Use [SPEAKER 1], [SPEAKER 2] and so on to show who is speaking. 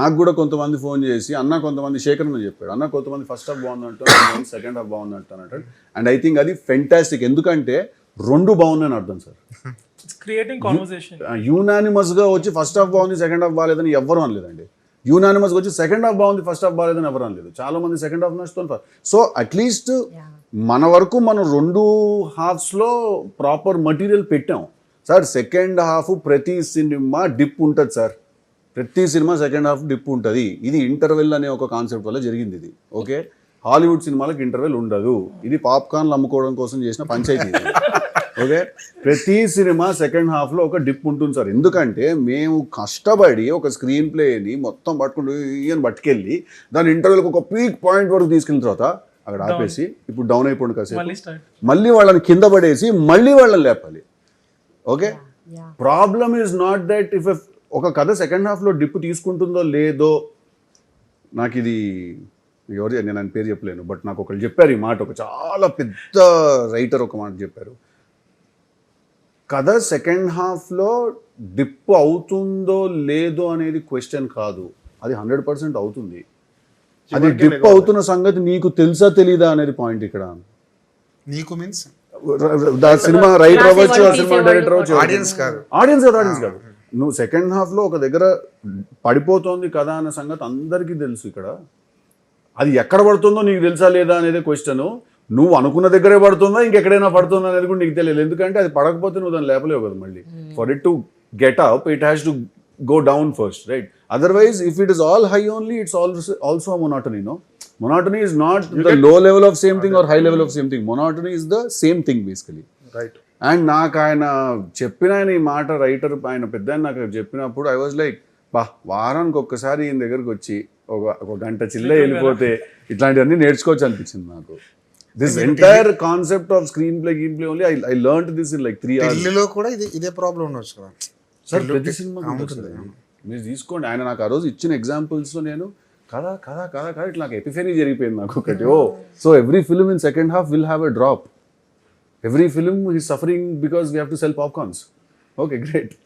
[SPEAKER 1] నాకు కూడా కొంతమంది ఫోన్ చేసి అన్న కొంతమంది శేఖర్ అని చెప్పాడు. అన్న కొంతమంది ఫస్ట్ హాఫ్ బాగుంది అంటారు సెకండ్ హాఫ్ బాగుంది అంటారు అంటాడు. అండ్ ఐ థింక్ అది ఫెంటాస్టిక్ ఎందుకంటే రెండు బాగున్నాయని అర్థం సార్.
[SPEAKER 2] ఇట్స్ క్రియేటింగ్ కాన్వర్సేషన్
[SPEAKER 1] యూనానిమస్గా వచ్చి ఫస్ట్ హాఫ్ బాగుంది సెకండ్ హాఫ్ బాగాలేదని ఎవరు అనలేదండి. యూనానిమస్ వచ్చి సెకండ్ హాఫ్ బాగుంది ఫస్ట్ హాఫ్ బాగాలేదని ఎవరు అనలేదు. చాలా మంది సెకండ్ హాఫ్ నచ్చుతుంది సో అట్లీస్ట్ మన వరకు మనం రెండు హాఫ్స్లో ప్రాపర్ మటీరియల్ పెట్టాం. సార్ సెకండ్ హాఫ్ ప్రతి సినిమా డిప్ ఉంటుంది సార్. ప్రతి సినిమా సెకండ్ హాఫ్ డిప్ ఉంటుంది. ఇది ఇంటర్వెల్ అనే ఒక కాన్సెప్ట్ వల్ల జరిగింది ఇది. ఓకే? హాలీవుడ్ సినిమాలకు ఇంటర్వెల్ ఉండదు. ఇది పాప్కార్న్లు అమ్ముకోవడం కోసం చేసిన పంచాయతీ. ఓకే? ప్రతి సినిమా సెకండ్ హాఫ్లో ఒక డిప్ ఉంటుంది సార్. ఎందుకంటే మేము కష్టపడి ఒక స్క్రీన్ ప్లేని మొత్తం పట్టుకుంటూ ఈయన పట్టుకెళ్ళి దాని ఇంటర్వెల్కి ఒక పీక్ పాయింట్ వరకు తీసుకెళ్ళిన తర్వాత అక్కడ ఆపేసి ఇప్పుడు డౌన్ అయిపోండి కాసేపు.
[SPEAKER 2] మళ్ళీ స్టార్ట్.
[SPEAKER 1] మళ్ళీ వాళ్ళని కింద పడేసి మళ్ళీ వాళ్ళని లేపాలి. Okay. Problem is not that if ఒక కథ సెకండ్ హాఫ్లో డిప్ తీసుకుంటుందో లేదో నాకు ఇది ఎవరు నేను ఆయన పేరు చెప్పలేను బట్ నాకు ఒకళ్ళు చెప్పారు ఈ మాట ఒక చాలా పెద్ద రైటర్ ఒక మాట చెప్పారు. కథ సెకండ్ హాఫ్లో డిప్ అవుతుందో లేదో అనేది క్వశ్చన్ కాదు. అది హండ్రెడ్ పర్సెంట్ అవుతుంది. అది డిప్ అవుతున్న సంగతి నీకు తెలుసా తెలీదా అనేది పాయింట్ ఇక్కడ.
[SPEAKER 3] నీకు మీన్స్
[SPEAKER 1] సినిమా రైటర్ అవ్వచ్చు ఆ సినిమా. డైరెక్టర్ అవ్వచ్చు.
[SPEAKER 3] ఆడియన్స్ కాదు.
[SPEAKER 1] ఆడియన్స్ కాదు ఆడియన్స్ కాదు. నువ్వు సెకండ్ హాఫ్లో ఒక దగ్గర పడిపోతోంది కదా అనే సంగతి అందరికీ తెలుసు ఇక్కడ. అది ఎక్కడ పడుతుందో నీకు తెలుసా లేదా అనేది క్వశ్చన్ నువ్వు అనుకున్న దగ్గరే పడుతుందా ఇంకెక్కడైనా పడుతుందా అనేది కూడా నీకు తెలియదు. ఎందుకంటే అది పడకపోతే నువ్వు దాన్ని లేపలేవు కదా మళ్ళీ. For it to get up it has to go down first right otherwise if it is all high only it's also also monotony no monotony is not the low level of same thing or high level of same thing monotony is the same thing basically
[SPEAKER 3] right
[SPEAKER 1] and నాకు ఆయన చెప్పిన ఆయన ఈ మాట writer ఆయన పెద్ద నాకు చెప్పినప్పుడు ఐ వాజ్ లైక్ బా వారానికి ఒక్కసారి ఈయన దగ్గరకు వచ్చి ఒక ఒక గంట చిల్లే వెళ్ళిపోతే ఇట్లాంటివన్నీ నేర్చుకోవచ్చు అనిపించింది నాకు. This entire concept of screen play గీన్ play only I I learn this in like three
[SPEAKER 3] ఢిల్లీలో కూడా ఇది ఇదే ప్రాబ్లం ఉండొచ్చు కదా.
[SPEAKER 1] సార్ ప్రతి సినిమా మీరు తీసుకోండి. ఆయన నాకు ఆ రోజు ఇచ్చిన ఎగ్జాంపుల్స్ నేను కదా కదా కదా కదా ఇట్లా నాకు ఎపిఫెనీ జరిగిపోయింది నాకు ఒకటి. ఓ so every film in second half will have a drop Every film he's suffering because we have to sell popcorns. Okay, great.